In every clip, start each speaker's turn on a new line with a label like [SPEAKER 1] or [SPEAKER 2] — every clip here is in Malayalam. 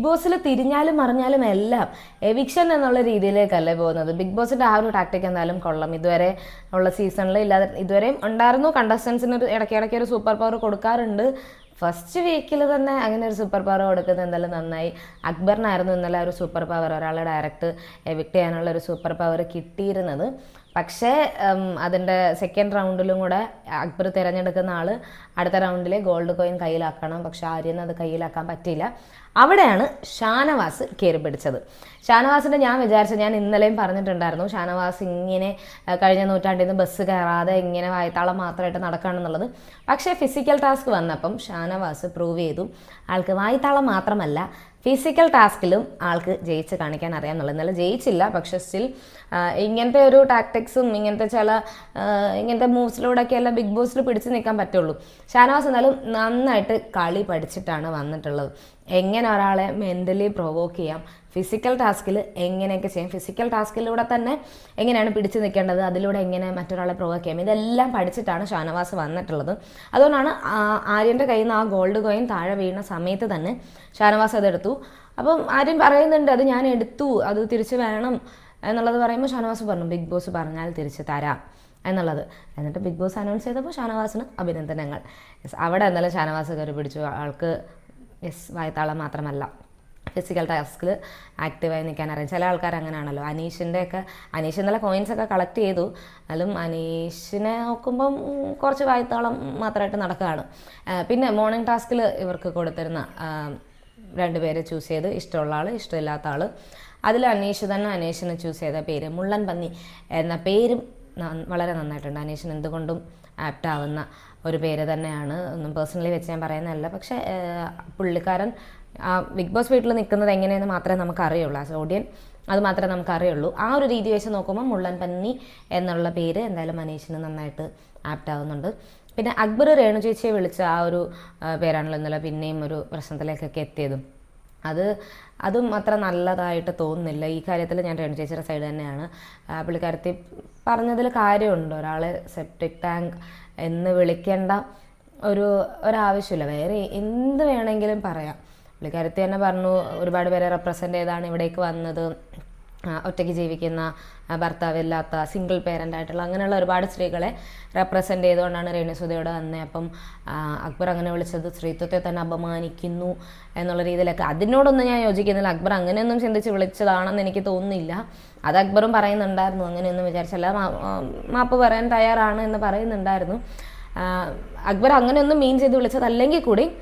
[SPEAKER 1] ബിഗ് ബോസിൽ തിരിഞ്ഞാലും മറിഞ്ഞാലും എല്ലാം എവിക്ഷൻ എന്നുള്ള രീതിയിലേക്കല്ലേ പോകുന്നത്. ബിഗ് ബോസിന്റെ ആ ഒരു ടാക്ടിക് എന്തായാലും കൊള്ളാം. ഇതുവരെ ഉള്ള സീസണിൽ ഇല്ലാതെ ഇതുവരെയും ഉണ്ടായിരുന്നു. കണ്ടസ്റ്റൻസിന് ഒരു ഇടയ്ക്കിടയ്ക്ക് ഒരു സൂപ്പർ പവർ കൊടുക്കാറുണ്ട്. ഫസ്റ്റ് വീക്കിൽ തന്നെ അങ്ങനെ ഒരു സൂപ്പർ പവർ കൊടുക്കുന്നത് എന്തായാലും നന്നായി. അക്ബറിനായിരുന്നു ഇന്നലെ ഒരു സൂപ്പർ പവർ ഒരാളെ ഡയറക്റ്റ് എവിക്ട് ചെയ്യാനുള്ള ഒരു സൂപ്പർ പവർ കിട്ടിയിരുന്നത്. പക്ഷേ അതിന്റെ സെക്കൻഡ് റൗണ്ടിലും കൂടെ അക്ബർ തിരഞ്ഞെടുക്കുന്ന ആൾ അടുത്ത റൗണ്ടിലെ ഗോൾഡ് കോയിൻ കയ്യിലാക്കണം. പക്ഷെ ആര്യന് അത് കയ്യിലാക്കാൻ പറ്റിയില്ല. അവിടെയാണ് ഷാനവാസ് കയറി പിടിച്ചത്. ഷാനവാസിന്റെ ഞാൻ വിചാരിച്ചത് ഞാൻ ഇന്നലെയും പറഞ്ഞിട്ടുണ്ടായിരുന്നു ഷാനവാസ് ഇങ്ങനെ കഴിഞ്ഞ നൂറ്റാണ്ടിൽ നിന്ന് ബസ് കയറാതെ ഇങ്ങനെ വായത്താളം മാത്രമായിട്ട് നടക്കുകയാണെന്നുള്ളത് പക്ഷേ ഫിസിക്കൽ ടാസ്ക് വന്നപ്പം ഷാനവാസ് പ്രൂവ് ചെയ്തു ആൾക്ക് വായിത്താളം മാത്രമല്ല ഫിസിക്കൽ ടാസ്കിലും ആൾക്ക് ജയിച്ച് കാണിക്കാൻ അറിയാം എന്നുള്ളത് എന്നാലും ജയിച്ചില്ല പക്ഷെ സ്റ്റിൽ ഇങ്ങനത്തെ ഒരു ടാക്ടിക്സും ഇങ്ങനത്തെ ചില ഇങ്ങനത്തെ മൂവ്സിലൂടെയൊക്കെയല്ല ബിഗ് ബോസിൽ പിടിച്ചു നിൽക്കാൻ പറ്റുള്ളൂ. ഷാനവാസ് എന്നാലും നന്നായിട്ട് കളി പഠിച്ചിട്ടാണ് വന്നിട്ടുള്ളത്. എങ്ങനെ ഒരാളെ മെന്റലി പ്രൊവോക്ക് ചെയ്യാം? ഫിസിക്കൽ ടാസ്കിൽ എങ്ങനെയൊക്കെ ചെയ്യാം? ഫിസിക്കൽ ടാസ്കിലൂടെ തന്നെ എങ്ങനെയാണ് പിടിച്ചു നിൽക്കേണ്ടത്? അതിലൂടെ എങ്ങനെ മറ്റൊരാളെ പ്രൊവോക്ക് ചെയ്യാം? ഇതെല്ലാം പഠിച്ചിട്ടാണ് ഷാനവാസ് വന്നിട്ടുള്ളത്. അതുകൊണ്ടാണ് ആര്യന്റെ കയ്യിൽ നിന്ന് ആ ഗോൾഡ് കോയിൻ താഴെ വീണ സമയത്ത് തന്നെ ഷാനവാസ് അതെടുത്തു. അപ്പം ആര്യൻ പറയുന്നുണ്ട് അത് ഞാൻ എടുത്തു. അത് തിരിച്ചു വേണം. എന്നുള്ളത് പറയുമ്പോൾ ഷാനവാസ് പറഞ്ഞു ബിഗ് ബോസ് പറഞ്ഞാൽ തിരിച്ചു തരാം. എന്നുള്ളത്. എന്നിട്ട് ബിഗ് ബോസ് അനൗൺസ് ചെയ്തപ്പോൾ ഷാനവാസിന് അഭിനന്ദനങ്ങൾ. അവിടെ എന്നാലും ഷാനവാസ് കയറി പിടിച്ചു. ആൾക്ക് യെസ് വായത്താളം മാത്രമല്ല. ഫിസിക്കൽ ടാസ്കിൽ ആക്റ്റീവായി നിൽക്കാൻ അറിയാം. ചില ആൾക്കാർ അങ്ങനെയാണല്ലോ അനീഷിന്റെ ഒക്കെ അനീഷ് എന്നുള്ള കോയിൻസ് ഒക്കെ കളക്ട് ചെയ്തു. എന്നാലും അനീഷിനെ നോക്കുമ്പം കുറച്ച് വായത്താളം മാത്രമായിട്ട് നടക്കുകയാണ്. പിന്നെ മോർണിംഗ് ടാസ്കിൽ ഇവർക്ക് കൊടുത്തിരുന്ന രണ്ട് രണ്ടുപേരെ ചൂസ് ചെയ്ത് ഇഷ്ടമുള്ള ആൾ ഇഷ്ടമില്ലാത്ത ആൾ അതിൽ അനീഷ് തന്നെ അനീഷിനെ ചൂസ് ചെയ്ത പേര് മുള്ളൻ പന്നി എന്ന പേരും വളരെ നന്നായിട്ടുണ്ട്. അനീഷിന് എന്തുകൊണ്ടും ആപ്റ്റ് ആവുന്ന ഒരു പേര് തന്നെയാണ്. ഒന്നും പേഴ്സണലി വെച്ച് ഞാൻ പറയുന്നതല്ല. പക്ഷേ പുള്ളിക്കാരൻ ആ ബിഗ് ബോസ് വീട്ടിൽ നിൽക്കുന്നത് എങ്ങനെയെന്ന് മാത്രമേ നമുക്ക് അറിയുള്ളൂ ആസ് ഓഡിയൻ അത് മാത്രമേ നമുക്ക് അറിയുള്ളൂ ആ ഒരു രീതി വെച്ച് നോക്കുമ്പോൾ മുള്ളൻ പന്നി എന്നുള്ള പേര് എന്തായാലും മനീഷിന് നന്നായിട്ട് ആപ്റ്റാവുന്നുണ്ട്. പിന്നെ അക്ബർ രേണു ചേച്ചിയെ വിളിച്ച ആ ഒരു പേരാണല്ലോ ഇന്നലെ പിന്നെയും ഒരു പ്രശ്നത്തിലേക്കൊക്കെ എത്തിയതും. അത് അതും അത്ര നല്ലതായിട്ട് തോന്നുന്നില്ല. ഈ കാര്യത്തിൽ ഞാൻ രണ്ട് ചേച്ചിയുടെ സൈഡ് തന്നെയാണ്. പുള്ളിക്കാരത്തി പറഞ്ഞതിൽ കാര്യമുണ്ട്. ഒരാളെ സെപ്റ്റിക് ടാങ്ക് എന്ന് വിളിക്കേണ്ട ഒരു ഒരാവശ്യമില്ല. വേറെ എന്ത് വേണമെങ്കിലും പറയാം. പുള്ളിക്കാരത്തി തന്നെ പറഞ്ഞു ഒരുപാട് പേരെ റെപ്രസെന്റ് ചെയ്താണ് ഇവിടേക്ക് വന്നത്. ഒറ്റയ്ക്ക് ജീവിക്കുന്ന ഭർത്താവില്ലാത്ത സിംഗിൾ പേരന്റ് ആയിട്ടുള്ള അങ്ങനെയുള്ള ഒരുപാട് സ്ത്രീകളെ റെപ്രസെന്റ് ചെയ്തുകൊണ്ടാണ് രേണുസുതയോട് വന്നത് അപ്പം അക്ബർ അങ്ങനെ വിളിച്ചത്. സ്ത്രീത്വത്തെ തന്നെ അപമാനിക്കുന്നു എന്നുള്ള രീതിയിലൊക്കെ. അതിനോടൊന്നും ഞാൻ യോജിക്കുന്നില്ല. അക്ബർ അങ്ങനെയൊന്നും ചിന്തിച്ച് വിളിച്ചതാണെന്ന് എനിക്ക് തോന്നുന്നില്ല. അത് അക്ബറും പറയുന്നുണ്ടായിരുന്നു. അങ്ങനെയൊന്നും വിചാരിച്ചല്ല. മാപ്പ് പറയാൻ തയ്യാറാണ് എന്ന് പറയുന്നുണ്ടായിരുന്നു. അക്ബർ അങ്ങനെയൊന്നും മീൻ ചെയ്ത് വിളിച്ചതല്ലെങ്കിൽ കൂടി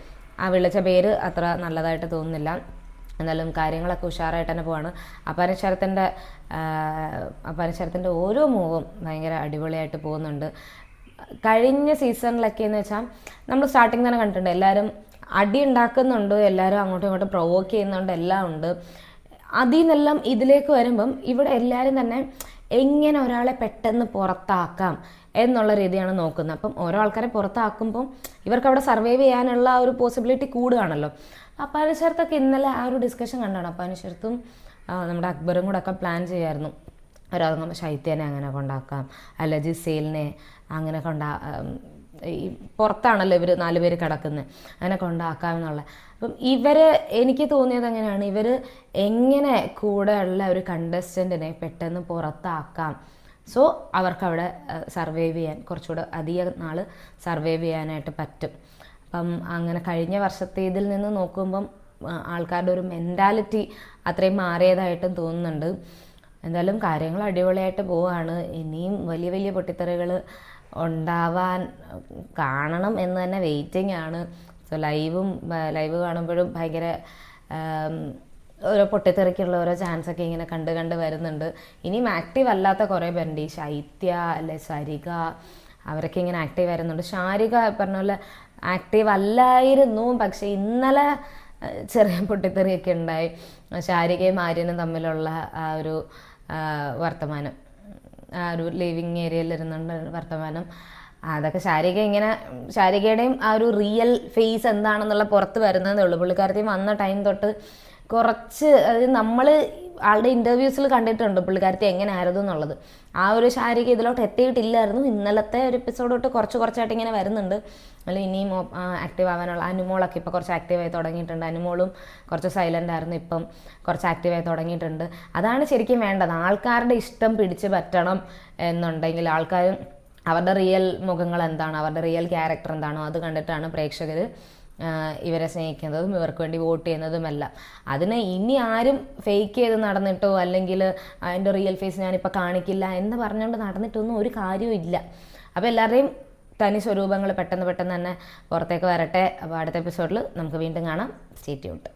[SPEAKER 1] ആ വിളിച്ച പേര് അത്ര നല്ലതായിട്ട് തോന്നുന്നില്ല. എന്നാലും കാര്യങ്ങളൊക്കെ ഉഷാറായിട്ട് തന്നെ പോവാണ്. അപാനശരത്തിന്റെ അപാനശരത്തിന്റെ ഓരോ മൂവും ഭയങ്കര അടിപൊളിയായിട്ട് പോകുന്നുണ്ട്. കഴിഞ്ഞ സീസണിലൊക്കെ എന്ന് വെച്ചാൽ നമ്മൾ സ്റ്റാർട്ടിങ് തന്നെ കണ്ടിട്ടുണ്ട്. എല്ലാവരും അടി ഉണ്ടാക്കുന്നുണ്ട് എല്ലാവരും അങ്ങോട്ടും ഇങ്ങോട്ടും പ്രൊവോക്ക് ചെയ്യുന്നുണ്ട് എല്ലാം ഉണ്ട്. അതിൽ നിന്നെല്ലാം ഇതിലേക്ക് വരുമ്പം ഇവിടെ എല്ലാവരും തന്നെ എങ്ങനെ ഒരാളെ പെട്ടെന്ന് പുറത്താക്കാം എന്നുള്ള രീതിയാണ് നോക്കുന്നത്. അപ്പം ഓരോ ആൾക്കാരെ പുറത്താക്കുമ്പം ഇവർക്ക് അവിടെ സർവൈവ് ചെയ്യാനുള്ള ഒരു പോസിബിലിറ്റി കൂടുകയാണല്ലോ. അപ്പോൾ അനുസരത്തൊക്കെ ഇന്നലെ ആ ഒരു ഡിസ്കഷൻ കണ്ടാണ്. അപ്പോൾ അനുസരത്തും നമ്മുടെ അക്ബറും കൂടെ ഒക്കെ പ്ലാൻ ചെയ്യായിരുന്നു. ഒരാൾ നമ്മൾ ശൈത്യനെ അങ്ങനെ കൊണ്ടാക്കാം അല്ല സെയിലിനെ അങ്ങനെ കൊണ്ടാ ഈ പുറത്താണല്ലോ ഇവർ നാല് പേര് കിടക്കുന്നത് അങ്ങനെ കൊണ്ടാക്കാം എന്നുള്ള അപ്പം ഇവർ എനിക്ക് തോന്നിയത് എങ്ങനെയാണ്? ഇവർ എങ്ങനെ കൂടെയുള്ള ഒരു കണ്ടസ്റ്റന്റിനെ പെട്ടെന്ന് പുറത്താക്കാം? സോ അവർക്കവിടെ സർവൈവ് ചെയ്യാൻ കുറച്ചുകൂടെ അധികം നാൾ സർവൈവ് ചെയ്യാനായിട്ട് പറ്റും. അപ്പം അങ്ങനെ കഴിഞ്ഞ വർഷത്തെ ഇതിൽ നിന്ന് നോക്കുമ്പം ആൾക്കാരുടെ ഒരു മെന്റാലിറ്റി അത്രയും മാറിയതായിട്ടും തോന്നുന്നുണ്ട്. എന്തായാലും കാര്യങ്ങൾ അടിപൊളിയായിട്ട് പോവുകയാണ് ഇനിയും വലിയ വലിയ പൊട്ടിത്തെറികൾ ഉണ്ടാവാൻ കാണണം എന്ന് തന്നെ വെയിറ്റിംഗ് ആണ്. സോ ലൈവും ലൈവ് കാണുമ്പോഴും ഭയങ്കര ഓരോ പൊട്ടിത്തെറിക്കുള്ള ഓരോ ചാൻസ് ഒക്കെ ഇങ്ങനെ കണ്ട് കണ്ട് വരുന്നുണ്ട്. ഇനിയും ആക്റ്റീവ് അല്ലാത്ത കുറേ പേരുണ്ട്. ഈ ശൈത്യ അല്ലെ സരിക അവരൊക്കെ ഇങ്ങനെ ആക്റ്റീവ് വരുന്നുണ്ട്. ശാരിക പറഞ്ഞ പോലെ ആക്റ്റീവ് അല്ലായിരുന്നു. പക്ഷെ ഇന്നലെ ചെറിയ പൊട്ടിത്തെറിയൊക്കെ ഉണ്ടായി. ശാരികയും ആര്യനും തമ്മിലുള്ള ആ ഒരു വർത്തമാനം. ആ ഒരു ലിവിങ് ഏരിയയിൽ ഇരുന്നുകൊണ്ട് വർത്തമാനം. അതൊക്കെ ശാരിക ഇങ്ങനെ ശാരികയുടെയും ആ ഒരു റിയൽ ഫേസ് എന്താണെന്നുള്ള പുറത്ത് വരുന്നതേ ഉള്ളൂ. പുള്ളിക്കാരത്തി വന്ന ടൈം തൊട്ട് കുറച്ച് അതായത് നമ്മൾ ആളുടെ ഇന്റർവ്യൂസിൽ കണ്ടിട്ടുണ്ട് പുള്ളിക്കാരത്തി എങ്ങനെ ആയിരുന്നു എന്നുള്ളത്. ആ ഒരു ശാരീരിക ഇതിലോട്ട് എത്തിയിട്ടില്ലായിരുന്നു. ഇന്നലത്തെ ഒരു എപ്പിസോഡ് തൊട്ട് കുറച്ച് കുറച്ചായിട്ട് ഇങ്ങനെ വരുന്നുണ്ട്. അല്ല ഇനിയും ആക്റ്റീവ് ആവാനുള്ള അനുമോളൊക്കെ ഇപ്പോൾ കുറച്ച് ആക്റ്റീവായി തുടങ്ങിയിട്ടുണ്ട്. അനുമോളും കുറച്ച് സൈലന്റ് ആയിരുന്നു ഇപ്പം കുറച്ച് ആക്റ്റീവായി തുടങ്ങിയിട്ടുണ്ട്. അതാണ് ശരിക്കും വേണ്ടത്. ആൾക്കാരുടെ ഇഷ്ടം പിടിച്ച് പറ്റണം എന്നുണ്ടെങ്കിൽ ആൾക്കാർ അവരുടെ റിയൽ മുഖങ്ങൾ എന്താണ്? അവരുടെ റിയൽ ക്യാരക്ടർ എന്താണോ അത് കണ്ടിട്ടാണ് പ്രേക്ഷകർ ഇവരെ സ്നേഹിക്കുന്നതും ഇവർക്ക് വേണ്ടി വോട്ട് ചെയ്യുന്നതുമെല്ലാം. അതിന് ഇനി ആരും ഫേക്ക് ചെയ്ത് നടന്നിട്ടോ അല്ലെങ്കിൽ അതിന്റെ റിയൽ ഫേസ് ഞാനിപ്പോൾ കാണിക്കില്ല എന്ന് പറഞ്ഞുകൊണ്ട് നടന്നിട്ടൊന്നും ഒരു കാര്യവും ഇല്ല. അപ്പോൾ എല്ലാവരുടെയും തനി സ്വരൂപങ്ങൾ പെട്ടെന്ന് പെട്ടെന്ന് തന്നെ പുറത്തേക്ക് വരട്ടെ. അപ്പോൾ അടുത്ത എപ്പിസോഡിൽ നമുക്ക് വീണ്ടും കാണാം. State out